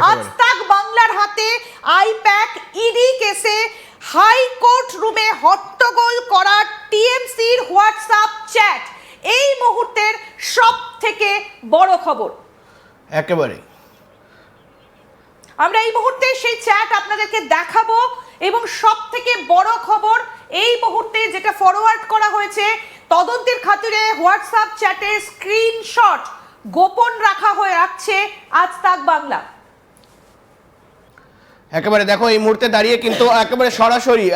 আজ তাক বাংলার হাতে আইপ্যাক ইডি কেসে হাইকোর্ট রুমে হট্টগোল করা টিএমসির হোয়াটসঅ্যাপ চ্যাট। এই মুহূর্তের সব থেকে বড় খবর। একেবারে। আমরা এই মুহূর্তে সেই চ্যাট আপনাদেরকে দেখাবো এবং সব থেকে বড় খবর এই মুহূর্তে যেটা ফরওয়ার্ড করা হয়েছে তদন্তের খাতিরে হোয়াটসঅ্যাপ চ্যাটের স্ক্রিনশট গোপন রাখা হয়ে রাখছে আজ তাক বাংলা। একেবারে দেখো, এই মুহূর্তে দাঁড়িয়ে কিন্তু একেবারে সরাসরি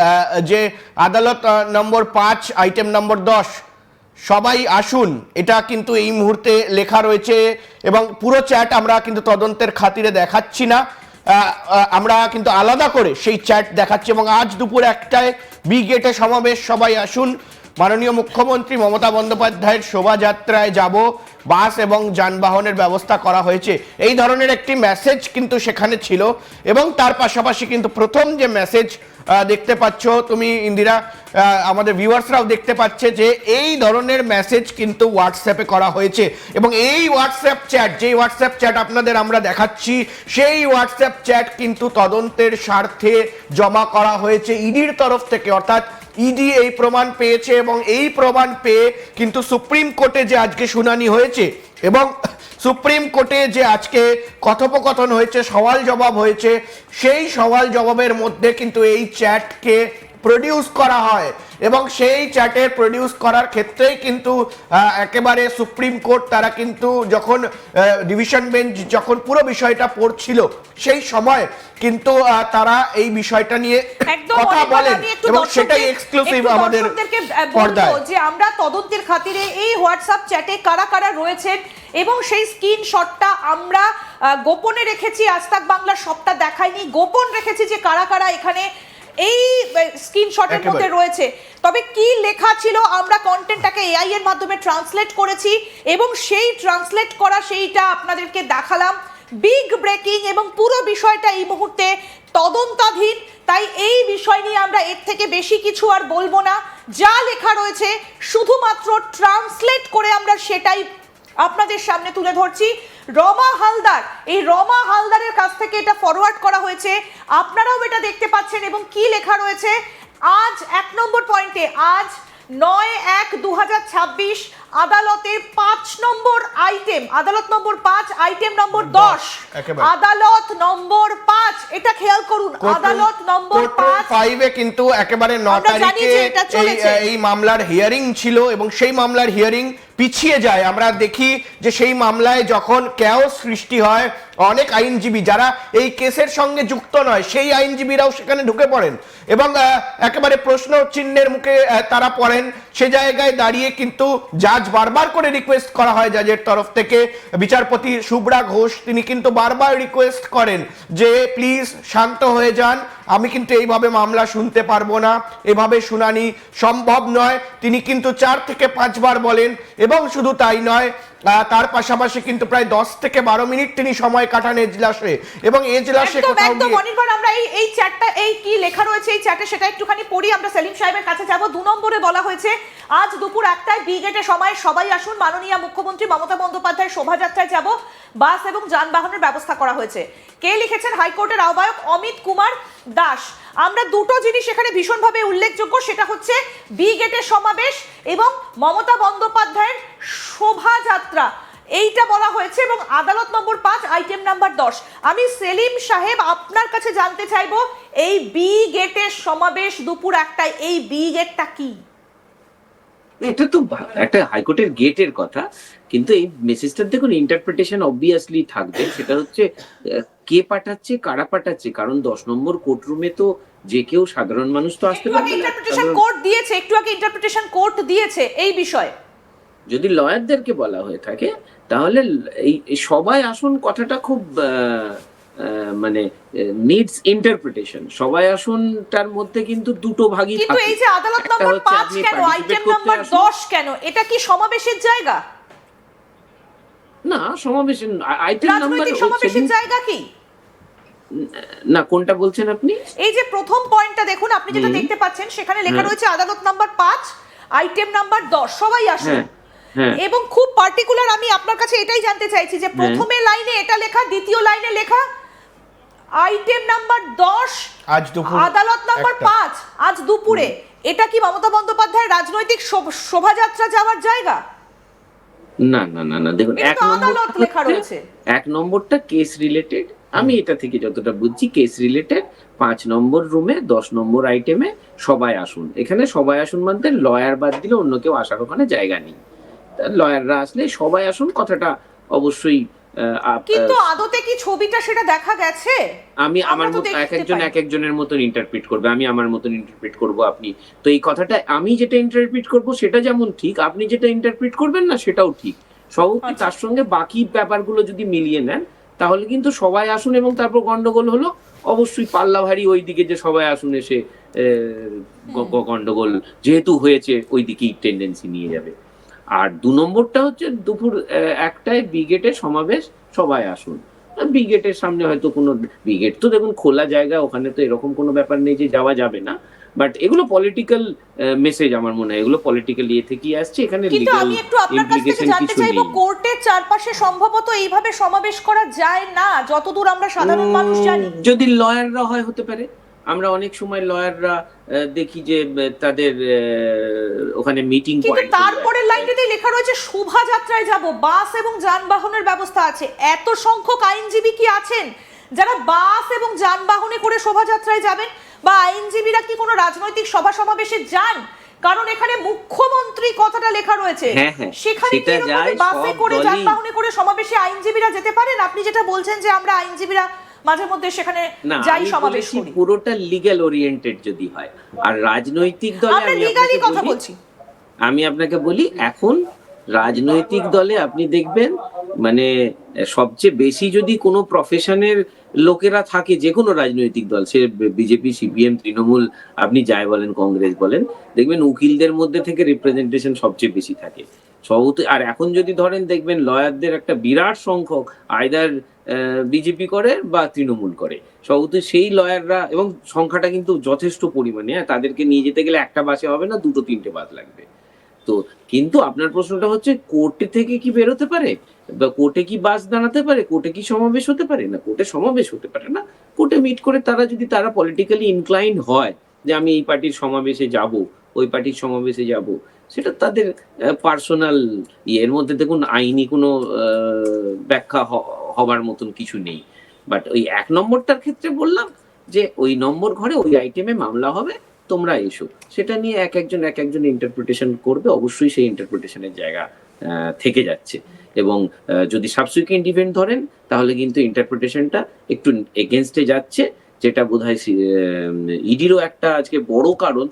যে আদালত নম্বর পাঁচ আইটেম নম্বর দশ, সবাই আসুন। এটা কিন্তু এই মুহূর্তে লেখা রয়েছে এবং পুরো চ্যাট আমরা কিন্তু তদন্তের খাতিরে দেখাচ্ছি না। আমরা কিন্তু আলাদা করে সেই চ্যাট দেখাচ্ছি এবং আজ দুপুর একটায় বি গেটে সমাবেশ, সবাই আসুন। মাননীয় মুখ্যমন্ত্রী মমতা বন্দ্যোপাধ্যায়ের শোভাযাত্রায় যাব, বাস এবং যানবাহনের ব্যবস্থা করা হয়েছে। এই ধরনের একটি মেসেজ কিন্তু সেখানে ছিল এবং তার পাশাপাশি কিন্তু প্রথম যে মেসেজ দেখতে পাচ্ছ তুমি ইন্দিরা আমাদের ভিউয়ার্সরাও দেখতে পাচ্ছে যে এই ধরনের মেসেজ কিন্তু হোয়াটসঅ্যাপে করা হয়েছে এবং এই হোয়াটসঅ্যাপ চ্যাট যেই হোয়াটসঅ্যাপ চ্যাট আপনাদের আমরা দেখাচ্ছি, সেই হোয়াটসঅ্যাপ চ্যাট কিন্তু তদন্তের স্বার্থে জমা করা হয়েছে। ইডির তরফ থেকে, অর্থাৎ ইডি এই প্রমাণ পেয়েছে এবং এই প্রমাণ পেয়ে কিন্তু সুপ্রিম কোর্টে যে আজকে শুনানি হয়েছে এবং সুপ্রিম কোর্টে যে আজকে কথোপকথন হয়েছে, সওয়াল জবাব হয়েছে, সেই সওয়াল জবাবের মধ্যে কিন্তু এই চ্যাটকে প্রডিউস করা হয় এবং সেই চ্যাটের প্রডিউস করার ক্ষেত্রেই কিন্তু একেবারে সুপ্রিম কোর্ট তারা কিন্তু যখন ডিভিশন বেঞ্চ যখন পুরো বিষয়টা পড়ছিল সেই সময় কিন্তু তারা এই বিষয়টা নিয়ে কথা বলেন এবং সেটাই এক্সক্লুসিভ আমাদের পর্দায়। যে আমরা তদন্তের খাতিরে এই হোয়াটসঅ্যাপ চ্যাটে কারা কারা রয়েছেন এবং সেই স্ক্রিনশটটা আমরা গোপনে রেখেছি। আজতাক বাংলার সবটা দেখাইনি। গোপন রেখেছি যে কারা কারা এখানে এই স্ক্রিনশটের। মধ্যে রয়েছে। তবে কি লেখা ছিল? আমরা কন্টেন্টটাকে এআই এর মাধ্যমে ট্রান্সলেট করেছি এবং সেই ট্রান্সলেট করা সেইটা আপনাদেরকে দেখালাম। বিগ ব্রেকিং এবং পুরো বিষয়টা এই মুহূর্তে তদন্তাধীন। তাই এই বিষয় নিয়ে আমরা এর থেকে বেশি কিছু আর বলব না। যা লেখা রয়েছে শুধুমাত্র ট্রান্সলেট করে আমরা সেটাই আপনাদের সামনে তুলে ধরছি। রমা হালদার এই রমা হালদারের কাছ থেকে এটা ফরওয়ার্ড করা হয়েছে। আপনারাও এটা দেখতে পাচ্ছেন এবং কি লেখা রয়েছে? আজ এক নম্বর পয়েন্টে আজ নয় এক দু আদালতের পাঁচ নম্বর আইটেম আদালত নম্বর পাঁচ আইটেম নম্বর দশ। আদালত নম্বর পাঁচ এটা খেয়াল করুন আদালত নম্বর পাঁচ। ফাইভে কিন্তু একেবারে ন তারিখে যে এটা চলেছে। এই মামলার হিয়ারিং ছিল এবং সেই মামলার হিয়ারিং পিছিয়ে যায়। আমরা দেখি যে সেই মামলায় যখন ক্যাও সৃষ্টি হয়, অনেক আইনজীবী যারা এই কেসের সঙ্গে যুক্ত নয়, সেই আইনজীবীরাও সেখানে ঢুকে পড়েন। এবং একেবারে প্রশ্ন চিহ্নের মুখে তারা পড়েন। সে জায়গায় দাঁড়িয়ে কিন্তু জাজ বারবার করে রিকোয়েস্ট করা হয় জাজের তরফ থেকে। বিচারপতি শুভ্রা ঘোষ, তিনি কিন্তু বারবার রিকোয়েস্ট করেন যে প্লিজ শান্ত হয়ে যান। আমি কিন্তু এইভাবে মামলা শুনতে পারব না। এভাবে শুনানি সম্ভব নয়। তিনি কিন্তু চার থেকে পাঁচবার বলেন এবং শুধু তাই নয় তার পাশাপাশি কিন্তু প্রায় দশ থেকে বারো মিনিট তিনি সময় কাটান এজলাসে এবং এজলাসে কোথাও গিয়ে আমরা এই এই চ্যাটটা এই কি লেখা রয়েছে এই চ্যাটে সেটা একটুখানি পড়ি আমরা সেলিম সাহেবের কাছে যাব। দু নম্বরে বলা হয়েছে আজ দুপুর একটায় বি গেটে সময় সবাই আসুন। মাননীয় মুখ্যমন্ত্রী মমতা বন্দ্যোপাধ্যায়ের শোভাযাত্রায় যাব। বাস এবং যানবাহনের ব্যবস্থা করা হয়েছে। কে লিখেছেন? হাইকোর্টের আহ্বায়ক অমিত কুমার দাস। আমরা দুটো জিনিস এখানে ভীষণভাবে উল্লেখযোগ্য সেটা হচ্ছে বি গেটের সমাবেশ এবং মমতা বন্দ্যোপাধ্যায়ের শোভাযাত্রা। এইটা বলা হয়েছে এবং আদালত নম্বর পাঁচ আইটেম নাম্বার দশ। আমি সেলিম সাহেব আপনার কাছে জানতে চাইব এই বি গেটের সমাবেশ দুপুর একটায় এই বি গেটটা কি? এটা তো একটা হাইকোর্টের গেটের কথা কিন্তু এই মেসেজটার দেখুন ইন্টারপ্রিটেশন অবভিয়াসলি থাকবে। সেটা হচ্ছে কে পাঠাচ্ছে কারা পাঠাচ্ছে? কারণ দশ নম্বর কোর্টরুমে তো যে কেউ সাধারণ মানুষ তো আসতে একটু না। ইন্টারপ্রিটেশন কোর্ট দিয়েছে একটু আগে ইন্টারপ্রিটেশন কোর্ট দিয়েছে এই বিষয়ে। যদি লয়ারদেরকে বলা হয়ে থাকে তাহলে এই সবাই আসুন কথাটা খুব মানে নিডস ইন্টারপ্রিটেশন সবাই আসুন তার মধ্যে কিন্তু দুটো ভাগই কিন্তু এই যে আদালত নম্বর হচ্ছে পাঁচ আপনি কেন? আইটেম নম্বর আসুন। দশ কেন? এটা কি সমাবেশের জায়গা? না সমাবেশ আইটেম নাম্বার সমাবেশের জায়গা কি? না কোনটা বলছেন আপনি? এই যে প্রথম পয়েন্টটা দেখুন আপনি যেটা দেখতে পাচ্ছেন সেখানে লেখা হ্যাঁ। রয়েছে আদালত নাম্বার পাঁচ আইটেম নাম্বার দশ। সবাই আসুন। হ্যাঁ। এবং খুব পার্টিকুলার আমি আপনার কাছে এটাই জানতে চাইছি যে প্রথমে লাইনে এটা লেখা দ্বিতীয় লাইনে লেখা আইটেম নাম্বার দশ আজ দুপুর আদালত নাম্বার একটা। পাঁচ আজ দুপুরে। এটা কি মমতা বন্দ্যোপাধ্যায়ের রাজনৈতিক শোভাযাত্রা যাওয়ার জায়গা? না না না না দেখুন এক নম্বর আদালত লেখা রয়েছে। এক নম্বরটা কেস রিলেটেড আমি এটা থেকে যতটা বুঝছি কেস রিলেটেড পাঁচ নম্বর রুমে দশ নম্বর আইটেমে সবাই আসুন। এখানে সবাই আসুন মানতে লয়ার বাদ দিলে অন্য কেউ আসার ওখানে জায়গা নেই। লয়াররা আসলে সবাই আসুন কথাটা অবশ্যই কিন্তু আদতে কি ছবিটা সেটা দেখা গেছে? আমি আমার মতো এক একজন এক একজনের মতন ইন্টারপ্রিট করবে আমি আমার মতন ইন্টারপ্রিট করব আপনি। তো এই কথাটা আমি যেটা ইন্টারপ্রিট করব সেটা যেমন ঠিক আপনি যেটা ইন্টারপ্রিট করবেন না সেটাও ঠিক। সভাপতি আচ্ছা। তার সঙ্গে বাকি ব্যাপারগুলো যদি মিলিয়ে নেন তাহলে কিন্তু সবাই আসুন এবং তারপর গন্ডগোল হলো। অবশ্যই পাল্লা ভারী ওই দিকে যে সবাই আসুন এসে গন্ডগোল যেহেতু হয়েছে ওই দিকেই টেন্ডেন্সি নিয়ে যাবে। আর দু নম্বরটা হচ্ছে দুপুর একটায় ব্রিগেডের সমাবেশ সবাই আসুন। ব্রিগেডের সামনে হয়তো কোনো ব্রিগেড তো দেখুন খোলা জায়গা ওখানে তো এরকম কোনো ব্যাপার নেই যে যাওয়া যাবে না। বাট এগুলো পলিটিক্যাল মেসেজ আমার মনে হয় এগুলো পলিটিক্যাল ইয়ে থেকেই আসছে এখানে কিন্তু আমি একটু আপনার কাছ থেকে জানতে চাইব কোর্টের চারপাশে সম্ভবত এইভাবে সমাবেশ করা যায় না যতদূর আমরা সাধারণ মানুষ জানি। যদি লয়াররা হয় হতে পারে। আমরা অনেক সময় লয়াররা দেখি যে তাদের ওখানে মিটিং কিন্তু তারপরে লাইনটাতেই লেখা রয়েছে শোভাযাত্রায় যাব বাস এবং যানবাহনের ব্যবস্থা আছে। এত সংখ্যক আইনজীবী কি আছেন? যারা বাস এবং যানবাহনে করে শোভাযাত্রায় যাবেন? বা আইনজীবীরা কি কোনো রাজনৈতিক সভা সমাবেশে যান? কারণ এখানে মুখ্যমন্ত্রী কথাটা লেখা রয়েছে। হ্যাঁ, হ্যাঁ, সেখানে বাসে করে যানবাহনে করে সমাবেশে আইনজীবীরা যেতে পারেন? আপনি যেটা বলছেন যে আমরা আইনজীবীরা মাঝে মধ্যে সেখানে যাই সমাবেশ করি। পুরোটা লিগ্যাল ওরিয়েন্টেড যদি হয়। আর রাজনৈতিক দলে আমরা আপনাকে কথা বলি- বলছি। আমি আপনাকে বলি এখন রাজনৈতিক দলে আপনি দেখবেন মানে সবচেয়ে বেশি যদি কোনো প্রফেশনের লোকেরা থাকে যে কোনো রাজনৈতিক দল সে বিজেপি সিপিএম তৃণমূল আপনি যাই বলেন কংগ্রেস বলেন দেখবেন উকিলদের মধ্যে থেকে রিপ্রেজেন্টেশন সবচেয়ে বেশি থাকে। সবতে আর এখন যদি ধরেন দেখবেন লয়ারদের একটা বিরাট সংখ্যক আয়দার বিজেপি করে বা তৃণমূল করে। সবতে সেই লয়াররা এবং সংখ্যাটা কিন্তু যথেষ্ট পরিমাণে তাদেরকে নিয়ে যেতে গেলে একটা বাসে হবে না, দুটো তিনটে বাস লাগবে। তো কিন্তু আপনার প্রশ্নটা হচ্ছে, কোর্টে থেকে কি বেরোতে পারে? বা কোর্টে কি বাস দাঁড়াতে পারে? কোর্টে কি সমাবেশ হতে পারে? না, কোর্টে সমাবেশ হতে পারে না। কোর্টে মিট করে তারা যদি তারা পলিটিক্যালি ইনক্লাইন্ড হয় যে আমি এই পার্টির সমাবেশে যাব ওই পার্টির সমাবেশে যাব। সেটা তাদের পার্সোনাল ইয়ের মধ্যে দেখুন, আইনি কোনো ব্যাখ্যা হবার মতন কিছু নেই। বাট ওই এক নম্বরটার ক্ষেত্রে বললাম যে, ওই নম্বর ঘরে ওই আইটেমে মামলা হবে, তোমরা এসো। সেটা নিয়ে এক একজন এক একজন ইন্টারপ্রিটেশন করবে, অবশ্যই সেই ইন্টারপ্রিটেশনের জায়গা থেকে যাচ্ছে। এবং যদি সাবসিকুয়েন্ট ইভেন্ট ধরেন, তাহলে কিন্তু ইন্টারপ্রিটেশনটা একটু এগেনস্টে যাচ্ছে, যেটা বোধ হয় ইডিরও একটা আজকে বড় কারণ